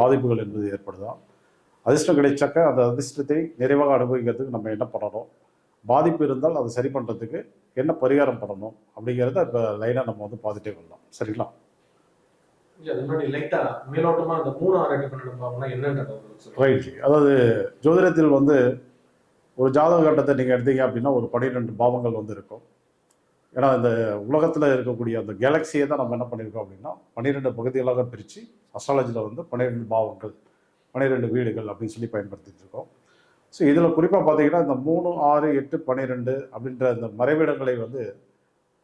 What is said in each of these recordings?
பாதிப்புகள் என்பது ஏற்படுதா அதிர்ஷ்டம் கிடைச்சாக்க அந்த அதிர்ஷ்டத்தை நிறைவாக அனுபவிக்கிறதுக்கு நம்ம என்ன பண்ணணும்? பாதிப்பு இருந்தால் அதை சரி பண்ணுறதுக்கு என்ன பரிகாரம் பண்ணணும்? அப்படிங்கிறத இப்போ லைனாக நம்ம வந்து பார்த்துட்டே வரலாம். சரிங்களா? ரைட் அதாவது ஜோதிடத்தில் வந்து ஒரு ஜாதக கட்டத்தை நீங்கள் எடுத்தீங்க அப்படின்னா ஒரு பன்னிரெண்டு பாவங்கள் வந்து இருக்கும். ஏன்னா இந்த உலகத்தில் இருக்கக்கூடிய அந்த கேலக்சியை தான் நம்ம என்ன பண்ணியிருக்கோம் அப்படின்னா பன்னிரெண்டு பகுதிகளாக பிரித்து அஸ்ட்ராலஜியில் வந்து பன்னிரெண்டு பாவங்கள் பன்னிரெண்டு வீடுகள் அப்படின்னு சொல்லி பயன்படுத்திட்டு இருக்கோம். ஸோ இதில் குறிப்பாக பார்த்தீங்கன்னா இந்த மூணு ஆறு எட்டு பன்னிரெண்டு அப்படின்ற இந்த மறைவிடங்களை வந்து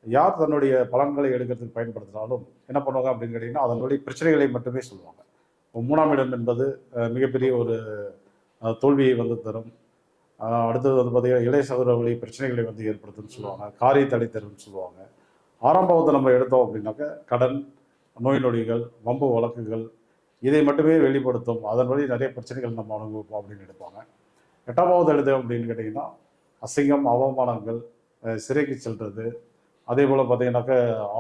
யார் தன்னுடைய பலன்களை எடுக்கிறதுக்கு பயன்படுத்தினாலும் என்ன பண்ணுவாங்க அப்படின்னு கேட்டிங்கன்னா அதனுடைய பிரச்சனைகளை மட்டுமே சொல்லுவாங்க. மூணாம் இடம் என்பது மிகப்பெரிய ஒரு தோல்வியை வந்து தரும். அடுத்தது வந்து பார்த்தீங்கன்னா இளைய சகோதர வழி பிரச்சனைகளை வந்து ஏற்படுத்தும்னு சொல்லுவாங்க. காரிய தடை சொல்லுவாங்க. ஆரம்பத்தை நம்ம எடுத்தோம் அப்படின்னாக்க கடன் நோய் நொடிகள் வம்பு வழக்குகள் இதை மட்டுமே வெளிப்படுத்தும். அதன் வழி நிறைய பிரச்சனைகள் நம்ம அனுபவிப்போம் அப்படின்னு எடுப்பாங்க. எட்டாம் பாவத்தை எடுத்தோம் அப்படின்னு கேட்டிங்கன்னா அசிங்கம் அவமானங்கள் சிறைக்கு செல்வது அதே போல் பார்த்தீங்கன்னாக்க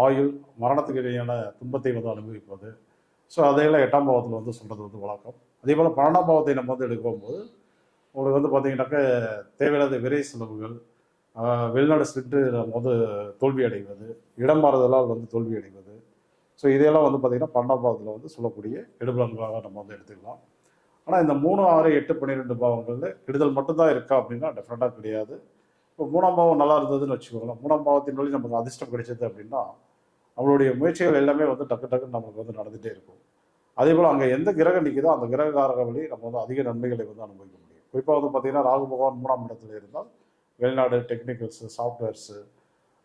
ஆயுள் மரணத்துக்கு இடையான துன்பத்தை வந்து அனுபவிப்பது. ஸோ அதையெல்லாம் எட்டாம் பாவத்தில் வந்து சொல்கிறது வந்து வழக்கம். அதே போல் பன்னெண்டாம் பாவத்தை நம்ம வந்து எடுக்கும்போது உங்களுக்கு வந்து பார்த்தீங்கன்னாக்க தேவையில்லாத விரை செலவுகள் வெளிநாடு சென்று நம்ம வந்து தோல்வி அடைவது இடம் மாறுதலால் வந்து தோல்வி அடைவது. ஸோ இதையெல்லாம் வந்து பார்த்தீங்கன்னா பன்னெண்டாம் பாவத்தில் வந்து சொல்லக்கூடிய எடுபலன்களாக நம்ம வந்து எடுத்துக்கலாம். ஆனால் இந்த மூணு ஆறு எட்டு பன்னிரெண்டு பாவங்களில் கெடுதல் மட்டும்தான் இருக்கா அப்படின்னா டெஃபினட்டாக கிடையாது. இப்போ மூணாம் பாவம் நல்லா இருந்ததுன்னு வச்சுக்கோங்களேன். மூணாம் பாவத்தின் வழி நமக்கு அதிர்ஷ்டம் கிடைச்சது அப்படின்னா நம்மளுடைய முயற்சிகள் எல்லாமே வந்து டக்கு டக்குன்னு நமக்கு வந்து நடந்துகிட்டே இருக்கும். அதே போல் அங்கே எந்த கிரகம் நிற்கிதோ அந்த கிரகக்காரக வழி நம்ம வந்து அதிக நன்மைகளை வந்து அனுபவிக்கணும் குறிப்பாக வந்து பார்த்தீங்கன்னா ராகு பகவான் மூணாம் இடத்துல இருந்தால் வெளிநாடு டெக்னிக்கல்ஸு சாஃப்ட்வேர்ஸு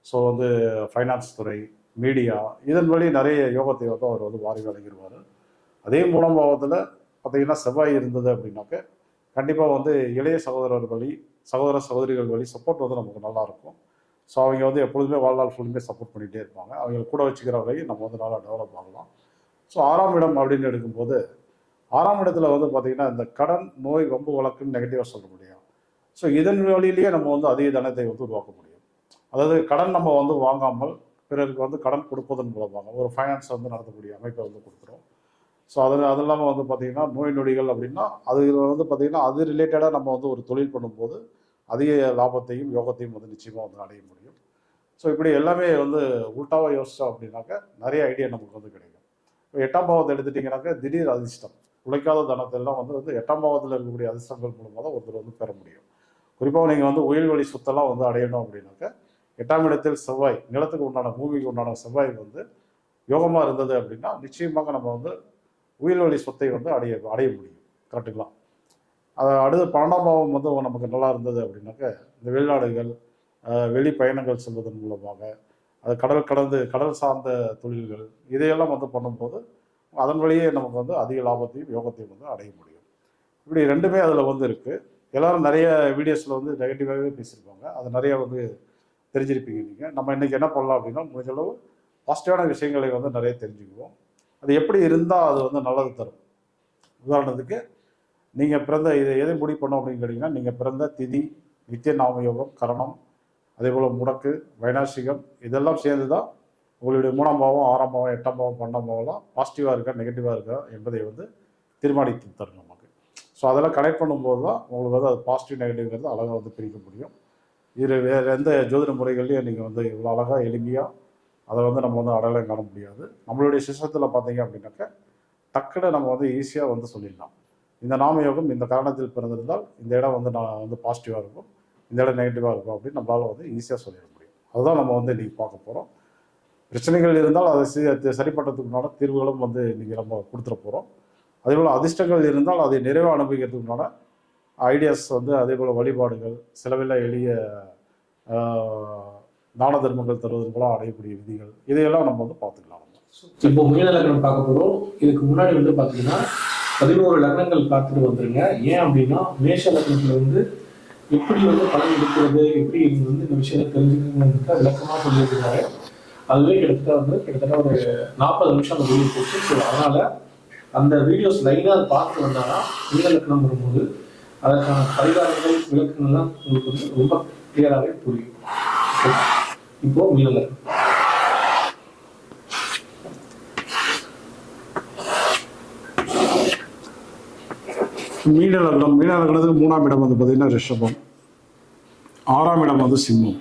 ஸோ வந்து ஃபைனான்ஸ் துறை மீடியா இதன் வழி நிறைய யோகத்தை வந்து அவர் வந்து வாரி வழங்கிடுவார். அதே மூணாம் பாவத்தில் பார்த்தீங்கன்னா செவ்வாய் இருந்தது அப்படின்னாக்க கண்டிப்பாக வந்து இளைய சகோதரர் வழி சகோதர சகோதரிகள் வழி சப்போர்ட் வந்து நமக்கு நல்லாயிருக்கும் ஸோ அவங்க வந்து எப்பொழுதுமே வாழ்நாள் ஃபுல்லுமே சப்போர்ட் பண்ணிகிட்டே இருப்பாங்க. அவங்க கூட வச்சுக்கிற வரையும் நம்ம வந்து நல்லா டெவலப் ஆகலாம். ஸோ ஆறாம் இடம் அப்படின்னு எடுக்கும்போது ஆறாம் இடத்துல வந்து பார்த்தீங்கன்னா இந்த கடன் நோய் வம்பு வழக்குன்னு நெகட்டிவாக சொல்ல முடியும். ஸோ இதன் வழியிலேயே நம்ம வந்து அதிக தனத்தை வந்து உருவாக்க முடியும். அதாவது கடன் நம்ம வந்து வாங்காமல் பிறருக்கு வந்து கடன் கொடுப்பதன் மூலமாக ஒரு ஃபைனான்ஸ் வந்து நடத்தக்கூடிய அமைப்பை வந்து கொடுக்குறோம். ஸோ அதில் அது இல்லாமல் வந்து பார்த்திங்கன்னா நோய் நொடிகள் அப்படின்னா அது வந்து பார்த்திங்கன்னா அது ரிலேட்டடாக நம்ம வந்து ஒரு தொழில் பண்ணும்போது அதிக லாபத்தையும் யோகத்தையும் வந்து நிச்சயமாக வந்து அடைய முடியும். ஸோ இப்படி எல்லாமே வந்து உல்ட்டாவாக யோசித்தோம் அப்படின்னாக்க நிறைய ஐடியா நமக்கு வந்து கிடைக்கும். இப்போ எட்டாம் பாவத்தை எடுத்துட்டிங்கனாக்க திடீர் அதிர்ஷ்டம். உழைக்காத தனத்தெல்லாம் வந்து வந்து எட்டாம் பாவத்தில் இருக்கக்கூடிய அதிர்ஷ்டங்கள் மூலமாக தான் ஒருத்தர் வந்து பெற முடியும். குறிப்பாக நீங்கள் வந்து உயிர் வழி சொத்தெல்லாம் வந்து அடையணும் அப்படின்னாக்க எட்டாம் இடத்தில் செவ்வாய் நிலத்துக்கு உண்டான பூமிக்கு உண்டான செவ்வாய் வந்து யோகமாக இருந்தது அப்படின்னா நிச்சயமாக நம்ம வந்து உயிர் வழி சொத்தை வந்து அடைய அடைய முடியும். கரெக்டுங்களா அதை அடுத்து பன்னெண்டாம் பாவம் வந்து நமக்கு நல்லா இருந்தது அப்படின்னாக்க இந்த வெளிநாடுகள் வெளி பயணங்கள் செல்வதன் மூலமாக அது கடல் கடந்து கடல் சார்ந்த தொழில்கள் இதையெல்லாம் வந்து பண்ணும்போது அதன் வழியே நமக்கு வந்து அதிக லாபத்தையும் யோகத்தையும் வந்து அடைய முடியும். இப்படி ரெண்டுமே அதில் வந்து இருக்குது எல்லோரும் நிறைய வீடியோஸில் வந்து நெகட்டிவாகவே பேசியிருப்பாங்க. அது நிறைய வந்து தெரிஞ்சிருப்பீங்க நீங்கள் நம்ம இன்றைக்கி என்ன பண்ணலாம் அப்படின்னா முடிஞ்ச அளவு பாசிட்டிவான விஷயங்களை வந்து நிறைய தெரிஞ்சுக்குவோம். அது எப்படி இருந்தால் அது வந்து நல்லது தரும். உதாரணத்துக்கு நீங்கள் பிறந்த இதை எதை முடிவு பண்ணோம் அப்படின்னு கேட்டிங்கன்னா நீங்கள் பிறந்த திதி நித்திய நாமயோகம் கரணம் அதே போல் முடக்கு வைனாசிகம் இதெல்லாம் சேர்ந்து தான் உங்களுடைய மூணாம் பாவம் ஆறாம் பாவம் எட்டாம் பாவம் பன்னெண்டாம் பாவம்லாம் பாசிட்டிவாக இருக்கா நெகட்டிவாக இருக்கா என்பதை வந்து தீர்மானித்து தரும் நமக்கு. ஸோ அதெல்லாம் கனெக்ட் பண்ணும்போது தான் உங்களுக்கு வந்து அது பாசிட்டிவ் நெகட்டிவ்ங்கிறது அழகாக வந்து பிரிக்க முடியும். இது வேறு எந்த ஜோதிட முறைகள்லையும் நீங்கள் வந்து இவ்வளோ அழகாக எளிமையாக அதை வந்து நம்ம வந்து அடையாளம் காண முடியாது. நம்மளுடைய சிஸ்டத்தில் பார்த்தீங்க அப்படின்னாக்க டக்குன்னு நம்ம வந்து ஈஸியாக வந்து சொல்லிடலாம். இந்த நாமயோகம் இந்த காரணத்தில் பிறந்திருந்தால் இந்த இடம் வந்து நான் வந்து பாசிட்டிவாக இருக்கும் இந்த இடம் நெகட்டிவாக இருக்கும் அப்படின்னு நம்மளால் வந்து ஈஸியாக சொல்லிட முடியும். அதுதான் நம்ம வந்து இன்றைக்கி பார்க்க போகிறோம் பிரச்சனைகள் இருந்தால் அதை சரி பண்ணுறதுக்குண்டான தீர்வுகளும் வந்து இன்றைக்கி நம்ம கொடுத்துட போகிறோம் அதே போல் அதிர்ஷ்டங்கள் இருந்தால் அதை நிறைவாக அனுபவிக்கிறதுக்குண்டான ஐடியாஸ் வந்து அதே போல் வழிபாடுகள் செலவில்லா எளிய தான தர்மங்கள் தருவதன் மூலம் அடையக்கூடிய விதிகள் இதையெல்லாம் நம்ம வந்து பார்த்துக்கலாம். இப்போ மீன லக்னம் பார்க்க போகிறோம் இதுக்கு முன்னாடி வந்து பார்த்தீங்கன்னா பதினோரு லக்னங்கள் பார்த்துட்டு வந்துருங்க. ஏன் அப்படின்னா மேஷ லக்னத்தில் வந்து எப்படி வந்து பலன் எடுக்கிறது எப்படி வந்து இந்த விஷயத்தை தெரிஞ்சுக்கணுங்கிறத விளக்கமாக சொல்லியிருக்கிறாரு. அதுவே கிட்டத்தட்ட வந்து கிட்டத்தட்ட ஒரு நாற்பது நிமிஷம் அந்த வீடியோ போச்சு. ஸோ அதனால அந்த வீடியோஸ் லைனாக அதை பார்த்து வந்தாங்கன்னா மீன லக்னம் வரும்போது அதற்கான பரிகாரங்கள் விளக்கங்கள்லாம் உங்களுக்கு வந்து ரொம்ப கிளியராகவே புரியும். இப்போ மீன லக்னம் மீன லக்னம் மீன லக்னத்துக்கு மூணாம் இடம் வந்து பார்த்தீங்கன்னா ரிஷபம். ஆறாம் இடம் வந்து சிம்மம்.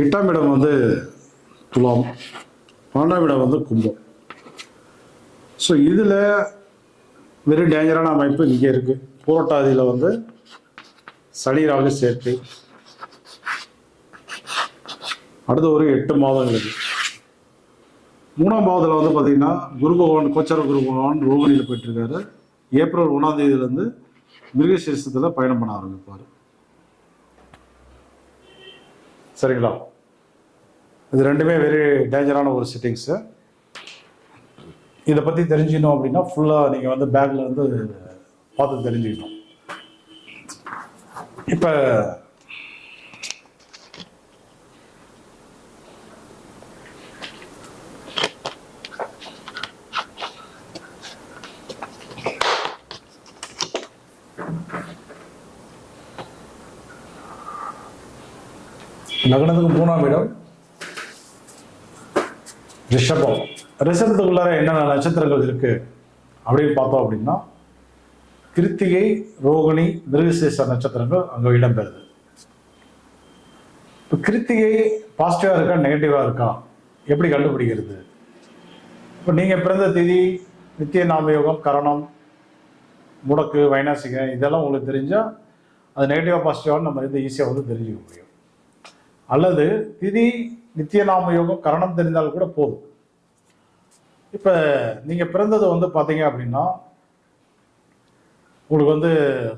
எட்டாம் இடம் வந்து துலாம் பன்னெண்டாம் இடம் வந்து கும்பம். ஸோ இதில் வெரி டேஞ்சரான அமைப்பு இங்கே இருக்குது பூரட்டாதியில் வந்து சனி ராகு சேர்க்கை. அடுத்த ஒரு எட்டு மாதங்களுக்கு மூணாம் மாதத்தில் வந்து பார்த்தீங்கன்னா குரு பகவான் கோச்சார குரு பகவான் ரோகிணியில் போயிட்டுருக்காரு ஏப்ரல் ஒன்றாம் தேதியிலேருந்து மிருகசீரிசத்தில் பயணம் பண்ண ஆரம்பிப்பார். சரிங்களா? இது ரெண்டுமே வெரி டேஞ்சரான ஒரு சிட்டிங்ஸு இதை பற்றி தெரிஞ்சுக்கணும் அப்படின்னா ஃபுல்லாக நீங்கள் வந்து பேக்கில் வந்து பார்த்து தெரிஞ்சுக்கணும். இப்போ லக்னத்துக்கு மூணாம் இடம். ரிஷபம். ரிஷபத்துக்குள்ளார என்னென்ன நட்சத்திரங்கள் இருக்கு அப்படின்னு பார்த்தோம் அப்படின்னா கிருத்திகை ரோகிணி மிருகசேஷ நட்சத்திரங்கள் அங்கே இடம்பெறுது. இப்போ கிருத்திகை பாசிட்டிவாக இருக்கா நெகட்டிவாக இருக்கா? எப்படி கண்டுபிடிக்கிறது? இப்போ நீங்கள் பிறந்த திதி நித்திய நாமயோகம் கரணம் முடக்கு வைனாசிக இதெல்லாம் உங்களுக்கு தெரிஞ்சால் அது நெகட்டிவாக பாசிட்டிவாக நம்ம இது ஈஸியாக வந்து தெரிஞ்சுக்க முடியும். அல்லது திதி நித்திய நாம யோகம் கரணம் தெரிந்தால் கூட போதும். இப்போ நீங்கள் பிறந்தது வந்து பார்த்தீங்க அப்படின்னா உங்களுக்கு வந்து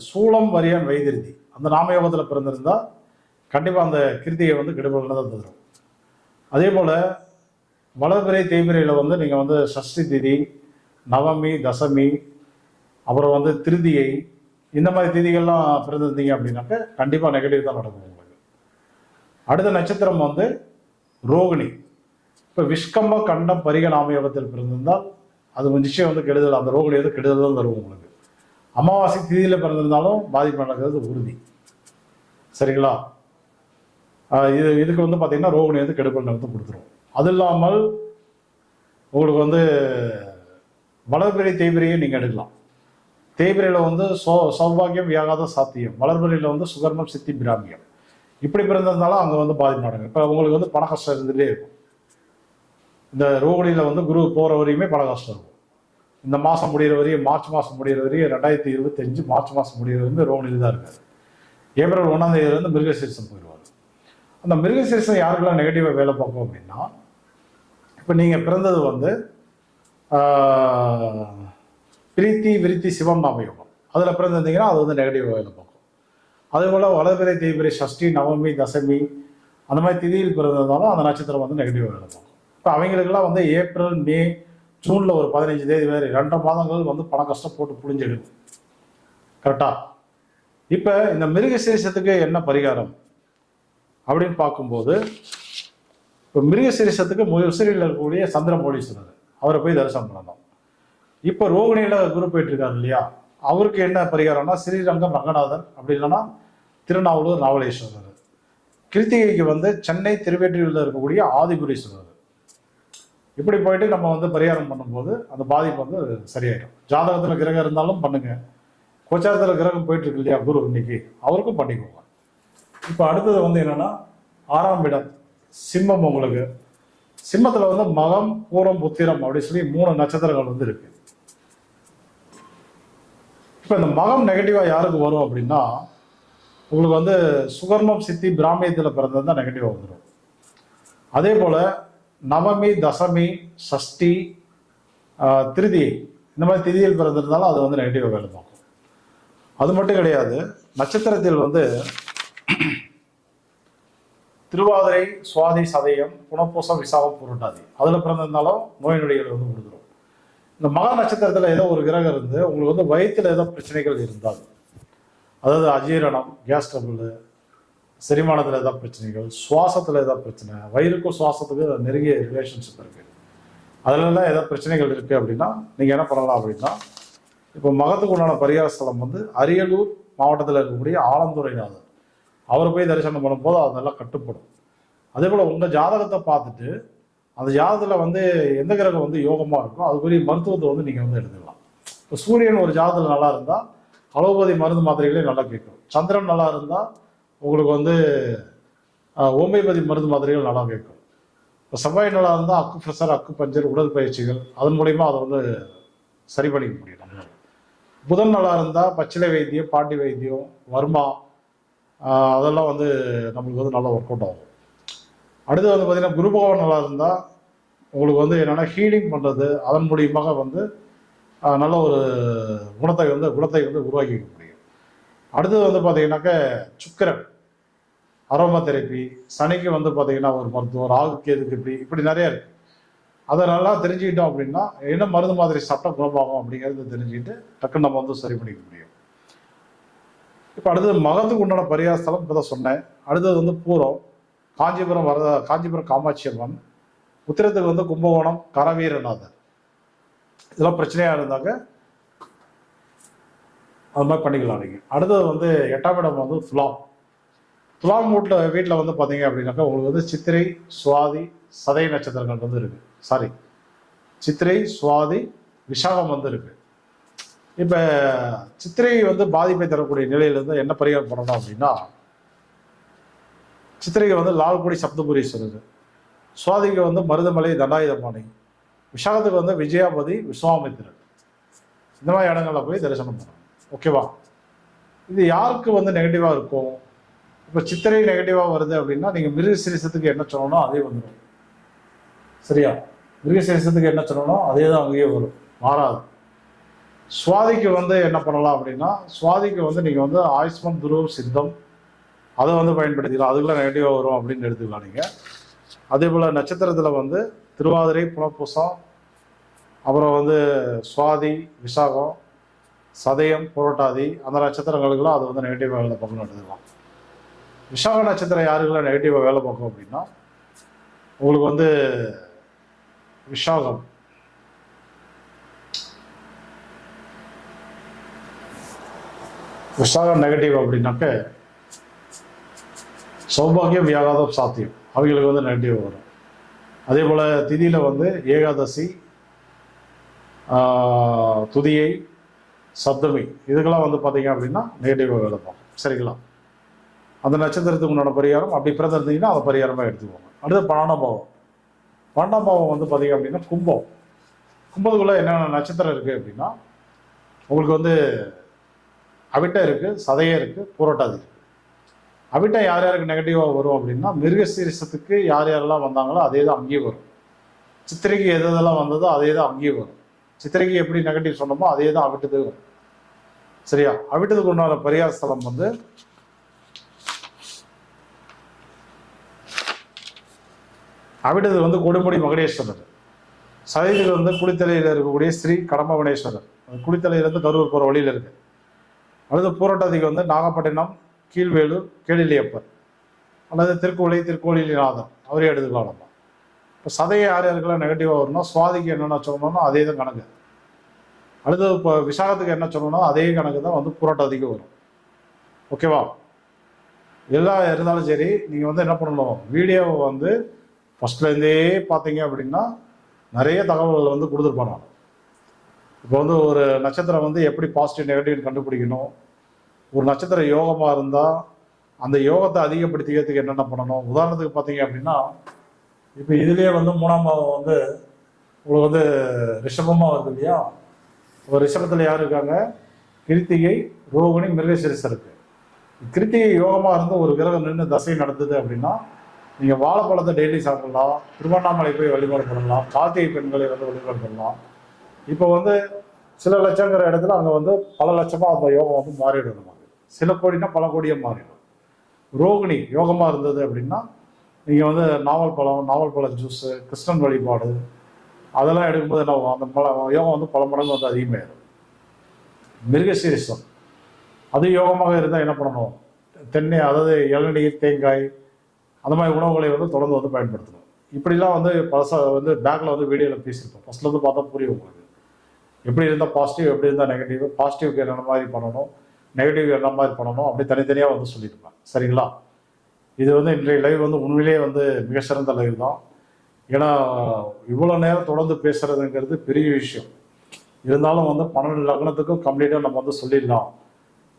சூளம் வரியான் வைத்திருதி. அந்த நாமயோகத்தில் பிறந்திருந்தா கண்டிப்பாக அந்த கிருதியை வந்து கெடுபலனை தான் தரும் அதே போல் வளர்பிறை தேய்பிரையில் வந்து நீங்கள் வந்து சஷ்டி திதி நவமி தசமி அப்புறம் வந்து திருதியை இந்த மாதிரி திதிகள்லாம் பிறந்திருந்தீங்க அப்படின்னாக்க கண்டிப்பாக நெகட்டிவ் தான் நடக்கும். அடுத்த நட்சத்திரம் வந்து ரோகிணி. இப்போ விஷ்கம்ப கண்டம் பரிக நாமயோகத்தில் பிறந்திருந்தால் அது நிச்சயம் வந்து கெடுதல். அந்த ரோகிணி வந்து கெடுதல் தான் தருவோம் உங்களுக்கு. அமாவாசை திதியில் பிறந்திருந்தாலும் பாதிப்பு நடக்கிறது உறுதி. சரிங்களா? இது இதுக்கு வந்து பார்த்தீங்கன்னா ரோகிணி வந்து கெடுப்பல் நடந்து கொடுத்துரும். அது இல்லாமல் உங்களுக்கு வந்து வளர்பிறை தேய்பிரையும் நீங்கள் எடுக்கலாம். தேய்பிரையில் வந்து சோ சௌபாகியம் வியாகாத சாத்தியம். வளர்பிறையில் வந்து சுகர்மம் சித்தி பிராமியம். இப்படி பிறந்திருந்தாலும் அங்கே வந்து பாதிப்பு நடக்கும் இப்போ உங்களுக்கு வந்து பண கஷ்டம் இருந்துகிட்டே இருக்கும். இந்த ரோகிணியில் வந்து குரு போகிற வரையுமே பண கஷ்டம் இருக்கும். இந்த மாதம் முடிகிற வரையும் மார்ச் மாதம் முடிகிற வரையும் ரெண்டாயிரத்தி இருபத்தஞ்சு மார்ச் மாதம் முடிகிற வந்து ரோகிணியில் தான் இருக்காரு. ஏப்ரல் ஒன்றாம் தேதியிலேருந்து மிருகசீரிசம் போயிடுவார். அந்த மிருகசீரிசம் யாருக்கெல்லாம் நெகட்டிவாக வேலை பார்க்கும் அப்படின்னா இப்போ நீங்கள் பிறந்தது வந்து பிரீத்தி விருத்தி சிவம் அமயோகம் அதில் பிறந்திருந்தீங்கன்னா அது வந்து நெகட்டிவாக வேலை பார்க்கும். அதே போல் வளர்பிறை தேய்பிறை சஷ்டி நவமி தசமி அந்த மாதிரி திதியில் பிறந்திருந்தாலும் அந்த நட்சத்திரம் வந்து நெகட்டிவாக இருக்கும். இப்போ அவங்களுக்கெல்லாம் வந்து ஏப்ரல் மே ஜூனில் ஒரு பதினஞ்சு தேதி வேறு ரெண்டரை மாதங்கள் வந்து பணம் கஷ்டம் போட்டு புழிஞ்செடுக்கும் கரெக்டாக இப்போ இந்த மிருகசீரிசத்துக்கு என்ன பரிகாரம்? அப்படின்னு பார்க்கும்போது இப்போ மிருகசீரிசத்துக்கு உசிரியில் இருக்கக்கூடிய சந்திரமௌலீஸ்வரர் அவரை போய் தரிசனம் பண்ணணும். இப்போ ரோகிணியில் குரு போயிட்டு இருக்காரு இல்லையா? அவருக்கு என்ன பரிகாரம்னா ஸ்ரீரங்கம் ரங்கநாதன் அப்படி இல்லைன்னா திருநாவலூர் நாவலேஸ்வரர். கிருத்திகைக்கு வந்து சென்னை திருவேற்றியூரில் இருக்கக்கூடிய ஆதிபுரீஸ்வரர். இப்படி போயிட்டு நம்ம வந்து பரிகாரம் பண்ணும்போது அந்த பாதிப்பு வந்து சரியாயிடும். ஜாதகத்தில் கிரகம் இருந்தாலும் பண்ணுங்க. கோச்சாரத்தில் கிரகம் போயிட்டு இருக்கு இல்லையா குரு இன்னைக்கு அவருக்கும் பண்ணிக்கோங்க. இப்போ அடுத்தது வந்து என்னன்னா ஆறாம் இடம் சிம்மம் உங்களுக்கு. சிம்மத்தில் வந்து மகம் பூரம் புத்திரம் அப்படின்னு சொல்லி மூணு நட்சத்திரங்கள் வந்து இருக்குது இப்போ இந்த மகம் நெகட்டிவாக யாருக்கு வரும் அப்படின்னா உங்களுக்கு வந்து சுகர்மம் சித்தி பிராமியத்தில் பிறந்தது தான் நெகட்டிவாக வந்துடும் அதே போல் நவமி தசமி சஷ்டி திருதி இந்த மாதிரி திதியில் பிறந்திருந்தாலும் அது வந்து நெகட்டிவாக வேலை பார்க்கும். அது மட்டும் கிடையாது நட்சத்திரத்தில் வந்து திருவாதிரை சுவாதி சதயம் புனப்பூசம் விசாகம் புரட்டாதி அதில் பிறந்திருந்தாலும் நோய் நொடிகள் வந்து கொடுத்துரும் இந்த மகா நட்சத்திரத்தில் ஏதோ ஒரு கிரகம் இருந்து உங்களுக்கு வந்து வயிற்றில் ஏதோ பிரச்சனைகள் இருந்தால் அதாவது அஜீரணம் கேஸ் ட்ரபிள் செரிமானத்தில் ஏதாவது பிரச்சனைகள் சுவாசத்தில் ஏதாவது பிரச்சனை வயிறுக்கும் சுவாசத்துக்கும் நெருங்கிய ரிலேஷன்ஷிப் இருக்குது அதிலெல்லாம் ஏதாவது பிரச்சனைகள் இருக்குது அப்படின்னா நீங்கள் என்ன பண்ணலாம் அப்படின்னா இப்போ மகத்துக்கு உண்டான பரிகார ஸ்தலம் வந்து அரியலூர் மாவட்டத்தில் இருக்கக்கூடிய ஆலந்துறைநாதர். அவரை போய் தரிசனம் பண்ணும்போது அதெல்லாம் கட்டுப்படும். அதே போல் உங்கள் ஜாதகத்தை பார்த்துட்டு அந்த ஜாதத்தில் வந்து எந்த கிரகம் வந்து யோகமாக இருக்கோ அதுக்குரிய மருத்துவத்தை வந்து நீங்கள் வந்து எடுத்துக்கலாம். இப்போ சூரியன் ஒரு ஜாதத்தில் நல்லா இருந்தால் அலோபதி மருந்து மாத்திரைகளே நல்லா கேட்கும். சந்திரன் நல்லா இருந்தால் உங்களுக்கு வந்து ஓமைபதி ஹோமியோபதி மருந்து மாத்திரைகள் நல்லா கேட்கும். இப்போ செவ்வாய் நல்லா இருந்தால் அக்கு ஃப்ரெஷர் அக்கு பஞ்சர் உடற்பயிற்சிகள் அதன் மூலிமா அதை வந்து சரி பண்ணிக்க முடியும் புதன் நல்லா இருந்தால் பச்சிலை வைத்தியம் பாண்டி வைத்தியம் வர்மா அதெல்லாம் வந்து நம்மளுக்கு வந்து நல்லா ஒர்க் அவுட் ஆகும். அடுத்து வந்து பார்த்தீங்கன்னா குரு பகவான் நல்லா இருந்தால் உங்களுக்கு வந்து என்னென்னா ஹீலிங் பண்ணுறது அதன் மூலியமாக வந்து நல்ல ஒரு குணத்தை வந்து குணத்தை வந்து உருவாக்கிக்க முடியும். அடுத்தது வந்து பார்த்தீங்கன்னாக்க சுக்கரன் அரோமா தெரப்பி சனிக்கு வந்து பார்த்தீங்கன்னா ஒரு மருத்துவம் ராகுக்கு எதுக்கு இப்படி இப்படி நிறைய இருக்குது அதை நல்லா தெரிஞ்சுக்கிட்டோம் அப்படின்னா என்ன மருந்து மாதிரி சாப்பிட்டா குணமாகும் அப்படிங்கிறத தெரிஞ்சுக்கிட்டு டக்குன்னு நம்ம வந்து சரி பண்ணிக்க முடியும். இப்போ அடுத்தது மகத்துக்கு உண்டான பரிகார ஸ்தலம் இப்போ தான் சொன்னேன். அடுத்தது வந்து பூரம். காஞ்சிபுரம் வரத காஞ்சிபுரம் காமாட்சி அம்மன் உத்திரத்துக்கு வந்து கும்பகோணம் கரவீரநாதர். இதெல்லாம் பிரச்சனையாக இருந்தாங்க. அது மாதிரி பண்ணிக்கலாம் நீங்கள் அடுத்தது வந்து எட்டாம் இடம் வந்து துலாம். துலாம் வீட்டில் வீட்டில் வந்து பார்த்தீங்க அப்படின்னாக்கா உங்களுக்கு வந்து சித்திரை சுவாதி சதய நட்சத்திரங்கள் வந்து இருக்கு. சாரி சித்திரை சுவாதி விசாகம் வந்து இருக்கு. இப்போ சித்திரை வந்து பாதிப்பை தரக்கூடிய நிலையிலேருந்து என்ன பரிகாரம் பண்ணணும் அப்படின்னா சித்திரைக்கு வந்து லால்குடி சப்தபுரீஸ்வரர். சுவாதிக்கு வந்து மருதமலை தண்டாயுதபாணி. விஷாகத்துக்கு வந்து விஜயாபதி விஸ்வாமித்திரர். இந்த மாதிரி இடங்களில் போய் தரிசனம் பண்ணணும். ஓகேவா இது யாருக்கு வந்து நெகட்டிவாக இருக்கும் இப்போ சித்திரை நெகட்டிவாக வருது அப்படின்னா நீங்கள் மிருகசிரீசத்துக்கு என்ன சொல்லணும் அதே வந்துடும். சரியா? மிருகசிரீசத்துக்கு என்ன சொல்லணும் அதே தான் அங்கேயே வரும். மாறாது. சுவாதிக்கு வந்து என்ன பண்ணலாம் அப்படின்னா சுவாதிக்கு வந்து நீங்கள் வந்து ஆயுஷ்மன் துருவம் சித்தம் அதை வந்து பயன்படுத்திக்கலாம். அதுக்குள்ள நெகட்டிவாக வரும் அப்படின்னு எடுத்துக்கலாம் நீங்கள் அதே போல் நட்சத்திரத்தில் வந்து திருவாதிரை புனப்பூசம் அப்புறம் வந்து சுவாதி விசாகம் சதயம் புரோட்டாதி அந்த நட்சத்திரங்களுக்கெல்லாம் அது வந்து நெகட்டிவாக வேலை பார்க்கணும் எடுத்துக்கலாம். விசாக நட்சத்திரம் யாருக்கெல்லாம் நெகட்டிவாக வேலை பார்க்கும் அப்படின்னா உங்களுக்கு வந்து விஷாகம் விசாகம் நெகட்டிவ் அப்படின்னாக்க சௌபாகியம் வியாகாதம் சாத்தியம். அவங்களுக்கு வந்து நெகட்டிவ் வரும். அதே போல் திதியில் வந்து ஏகாதசி துதியை சப்தமி இதுக்கெல்லாம் வந்து பார்த்தீங்க அப்படின்னா நெகட்டிவாக வேலை சரிங்களா? அந்த நட்சத்திரத்துக்கு உண்டான பரிகாரம். அப்படி பிறந்திருந்தீங்கன்னா அதை பரிகாரமாக எடுத்துக்கோங்க. அடுத்து பன்னெண்டாம் பாவம் பன்னெண்டாம் பாவம் வந்து பார்த்தீங்க அப்படின்னா கும்பம். கும்பத்துக்குள்ளே என்னென்ன நட்சத்திரம் இருக்குது அப்படின்னா உங்களுக்கு வந்து அவிட்டம் இருக்குது சதையம் இருக்குது புரோட்டாதி இருக்குது அவிட்டம் யார் யாருக்கு நெகட்டிவாக வரும் அப்படின்னா மிருகசீரிசத்துக்கு யார் யாரெல்லாம் வந்தாங்களோ அதே தான் அங்கேயும் வரும். சித்திரைக்கு எது எதெல்லாம் வந்ததோ அதே தான் அங்கேயும் வரும். சித்திரைக்கு எப்படி நெகட்டிவ் சொன்னோமோ அதே தான் அவிட்டது வரும். சரியா? அவிட்டத்துக்கு உண்டான பரிகார ஸ்தலம் வந்து அவிட்டது வந்து கொடுமுடி மகடேஸ்வரர். சதையில் வந்து குளித்தலையில் இருக்கக்கூடிய ஸ்ரீ கடம்பவனேஸ்வரர். அந்த குளித்தலையிலேருந்து கரூர் போகிற வழியில் இருக்கு. அடுத்து பூரட்டாதிக்கு வந்து நாகப்பட்டினம் கீழ்வேலூர் கேளிலியப்பர் அல்லது திருக்குவளை திருக்கோளிலிநாதன் அவரே எடுத்துக்கலாம் இப்போ சதையை யார் யாருக்கெல்லாம் நெகட்டிவாக வரும்னா சுவாதிக்கு என்னென்ன சொல்லணும்னா அதே தான் கணக்கு. அடுத்தது இப்போ விசாகத்துக்கு என்ன சொல்லணும்னா அதே கணக்கு தான் வந்து புரோட்டாதிக்கு வரும். ஓகேவா எல்லாம் இருந்தாலும் சரி நீங்கள் வந்து என்ன பண்ணணும்? வீடியோவை வந்து ஃபஸ்ட்லேருந்தே பார்த்தீங்க அப்படின்னா நிறைய தகவல்கள் வந்து கொடுத்துருப்பாங்க. இப்போ வந்து ஒரு நட்சத்திரம் வந்து எப்படி பாசிட்டிவ் நெகட்டிவ் கண்டுபிடிக்கணும்? ஒரு நட்சத்திர யோகமாக இருந்தால் அந்த யோகத்தை அதிகப்படுத்திக்கிறதுக்கு என்னென்ன பண்ணணும்? உதாரணத்துக்கு பார்த்தீங்க அப்படின்னா இப்போ இதுலேயே வந்து மூணாம் பாவம் வந்து உங்களுக்கு வந்து ரிஷபமாக வருது இல்லையா? இப்போ ரிஷபத்தில் யார் இருக்காங்க? கிருத்திகை ரோகிணி மிருகசிரிசம் இருக்குது கிருத்திகை யோகமாக இருந்து ஒரு கிரகம் நின்று தசை நடந்தது அப்படின்னா நீங்கள் வாழைப்பழத்தை டெய்லி சாப்பிடலாம் திருவண்ணாமலை போய் வழிபாடு பண்ணலாம் கார்த்திகை பெண்களை வந்து வழிபாடு பண்ணலாம். இப்போ வந்து சில லட்சங்கிற இடத்துல அங்கே வந்து பல லட்சமாக அந்த யோகம் வந்து மாறிடும் சில கோடினா பல கோடியாக மாறிடும். ரோகிணி யோகமாக இருந்தது அப்படின்னா நீங்கள் வந்து நாவல் பழம் நாவல் பழம் ஜூஸு கிருஷ்ணன் வழிபாடு அதெல்லாம் எடுக்கும்போது என்ன அந்த பல யோகம் வந்து பல மடங்கு வந்து அதிகமாகிடும் மிருகசீரிசம். அது யோகமாக இருந்தால் என்ன பண்ணணும்? தென்னை அதாவது இளநீர் தேங்காய் அந்த மாதிரி உணவுகளை வந்து தொடர்ந்து வந்து பயன்படுத்தணும். இப்படிலாம் வந்து பழசாக வந்து பேக்கில் வந்து வீடியோவில் பேசியிருப்போம். ஃபர்ஸ்ட்லருந்து பார்த்தா புரியும் உங்களுக்கு. எப்படி இருந்தால் பாசிட்டிவ் எப்படி இருந்தால் நெகட்டிவ் பாசிட்டிவ்க்கு என்னென்ன மாதிரி பண்ணணும்? நெகட்டிவ் என்ன மாதிரி பண்ணணும் அப்படி தனித்தனியாக வந்து சொல்லியிருப்பேன் சரிங்களா? இது வந்து இன்றைய லைவ் வந்து உண்மையிலேயே வந்து மிக சிறந்த லைவ் தான். ஏன்னா இவ்வளோ நேரம் தொடர்ந்து பேசுறதுங்கிறது பெரிய விஷயம். இருந்தாலும் வந்து பன்னெண்டு லக்னத்துக்கும் கம்ப்ளீட்டாக நம்ம வந்து சொல்லிடலாம்.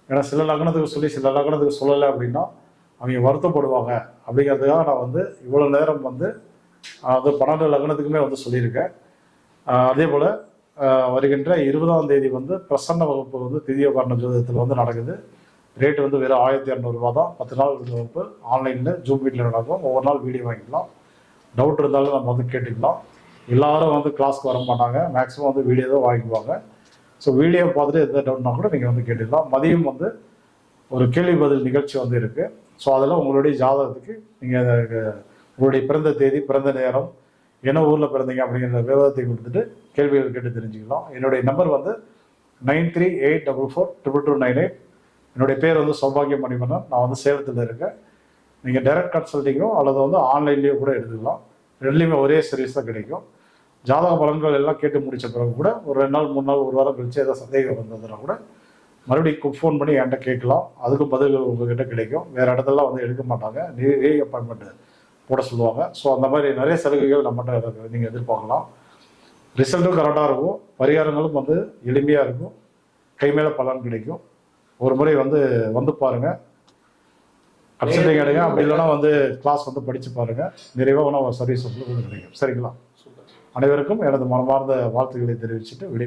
ஏன்னா சில லக்னத்துக்கு சொல்லி சில லக்னத்துக்கு சொல்லலை அப்படின்னா அவங்க வருத்தப்படுவாங்க. அப்படிங்கிறதுக்காக நான் வந்து இவ்வளோ நேரம் வந்து அது பன்னெண்டு லக்னத்துக்குமே வந்து சொல்லியிருக்கேன். அதே போல் வருகின்ற இருபதாம் தேதி வந்து பிரசன்ன வகுப்பு வந்து திதியோகாரண ஜோதிடத்தில் வந்து நடக்குது. ரேட் வந்து வெறும் ஆயிரத்தி இரநூறுபா தான். பத்து நாள் வகுப்பு. ஆன்லைனில் ஜூம் வீட்டில் நடக்கும். ஒவ்வொரு நாள் வீடியோ வாங்கிக்கலாம். டவுட் இருந்தாலும் நம்ம வந்து கேட்டுக்கலாம். எல்லாரும் வந்து கிளாஸ்க்கு வர மாட்டாங்க. மேக்ஸிமம் வந்து வீடியோ தான் வாங்கிக்குவாங்க. ஸோ வீடியோ பார்த்துட்டு எந்த டவுட்னா கூட நீங்கள் வந்து கேட்டுக்கலாம். மதியம் வந்து ஒரு கேள்வி பதில் நிகழ்ச்சி வந்து இருக்குது ஸோ அதில் உங்களுடைய ஜாதகத்துக்கு நீங்கள் உங்களுடைய பிறந்த தேதி பிறந்த நேரம் என்ன ஊரில் பிறந்தீங்க அப்படிங்கிற விவரத்தை கொடுத்துட்டு கேள்விகள் கேட்டு தெரிஞ்சுக்கலாம். என்னுடைய நம்பர் வந்து nine three eight double four triple two nine eight. என்னுடைய பேர் வந்து சௌபாகிய மணிமன்னன் நான் வந்து சேலத்தில் இருக்கேன். நீங்கள் டைரக்ட் கன்சல்ட்டிங்கோ அல்லது வந்து ஆன்லைன்லேயோ கூட எடுத்துக்கலாம் ரெண்டுலேயுமே ஒரே சர்வீஸ் தான் கிடைக்கும். ஜாதக பலன்கள் எல்லாம் கேட்டு முடித்த பிறகு கூட ஒரு ரெண்டு நாள் மூணு நாள் ஒரு வாரம் கழிச்சு ஏதாவது சந்தேகம் வந்ததுன்னா கூட மறுபடியும் ஃபோன் பண்ணி என்கிட்ட கேட்கலாம். அதுக்கும் பதில்கள் உங்ககிட்ட கிடைக்கும். வேறு இடத்துலலாம் வந்து எடுக்க மாட்டாங்க. நீ அப்பாயின்மெண்ட் போட சொல்லுவாங்க. ஸோ அந்த மாதிரி நிறைய சலுகைகள் நம்மகிட்ட நீங்கள் எதிர்பார்க்கலாம். ரிசல்ட்டும் கரெக்டாக இருக்கும். பரிகாரங்களும் வந்து எளிமையாக இருக்கும். கை மேலே பலன் கிடைக்கும். ஒரு முறை வந்து வந்து பாருங்கள் கன்சல்டிங் எடுங்க. அப்படி இல்லைன்னா வந்து கிளாஸ் வந்து படித்து பாருங்கள் நிறைவாக சர்வீஸ் வந்து கிடைக்கும். சரிங்களா? அனைவருக்கும் எனது மனமார்ந்த வாழ்த்துக்களை தெரிவிச்சுட்டு விடை